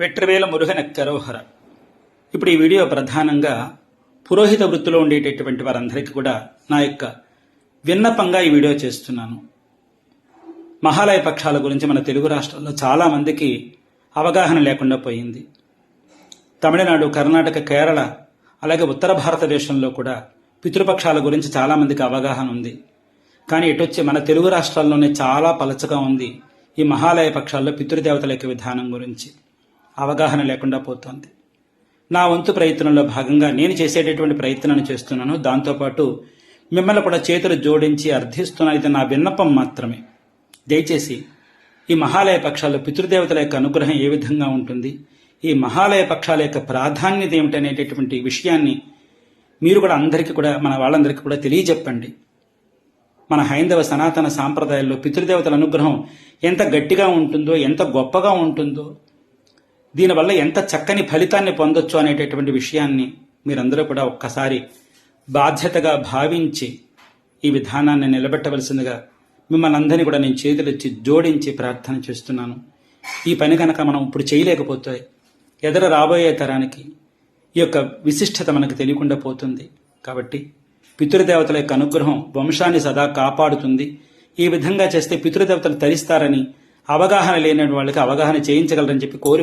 వెట్రవేల మురుగన కరోహర. ఇప్పుడు ఈ వీడియో ప్రధానంగా పురోహిత వృత్తిలో ఉండేటటువంటి వారందరికీ కూడా నా యొక్క విన్నపంగా ఈ వీడియో చేస్తున్నాను. మహాలయ పక్షాల గురించి మన తెలుగు రాష్ట్రాల్లో చాలామందికి అవగాహన లేకుండా పోయింది. తమిళనాడు కర్ణాటక కేరళ అలాగే ఉత్తర భారతదేశంలో కూడా పితృపక్షాల గురించి చాలామందికి అవగాహన ఉంది. కానీ ఎటొచ్చి మన తెలుగు రాష్ట్రాల్లోనే చాలా పలచగా ఉంది ఈ మహాలయ పక్షాల్లో పితృదేవతల యొక్క విధానం గురించి. అవగాహన లేకుండా పోతోంది. నా వంతు ప్రయత్నంలో భాగంగా నేను చేసేటటువంటి ప్రయత్నాన్ని చేస్తున్నాను. దాంతోపాటు మిమ్మల్ని కూడా చేతులు జోడించి అర్థిస్తున్నాను ఇది నా విన్నపం మాత్రమే. దయచేసి ఈ మహాలయ పక్షాల్లో పితృదేవతల యొక్క అనుగ్రహం ఏ విధంగా ఉంటుంది? ఈ మహాలయ పక్షాల యొక్క ప్రాధాన్యత ఏమిటనేటటువంటి విషయాన్ని మీరు కూడా అందరికీ కూడా మన వాళ్ళందరికీ కూడా తెలియజెప్పండి. మన హైందవ సనాతన సాంప్రదాయాల్లో పితృదేవతల అనుగ్రహం ఎంత గట్టిగా ఉంటుందో ఎంత గొప్పగా ఉంటుందో దీనివల్ల ఎంత చక్కని ఫలితాన్ని పొందొచ్చు అనేటటువంటి విషయాన్ని మీరందరూ కూడా ఒక్కసారి బాధ్యతగా భావించి ఈ విధానాన్ని నిలబెట్టవలసిందిగా మిమ్మల్ని అందరినీ కూడా నేను చేతులొచ్చి జోడించి ప్రార్థన చేస్తున్నాను. ఈ పని కనుక మనం ఇప్పుడు చేయలేకపోతే ఎదర రాబోయే తరానికి ఈ యొక్క విశిష్టత మనకు తెలియకుండా పోతుంది. కాబట్టి పితృదేవతల యొక్క అనుగ్రహం వంశాన్ని సదా కాపాడుతుంది. ఈ విధంగా చేస్తే పితృదేవతలు తరిస్తారని అవగాహన లేని వాళ్ళకి అవగాహన చేయించగలరని చెప్పి కోరి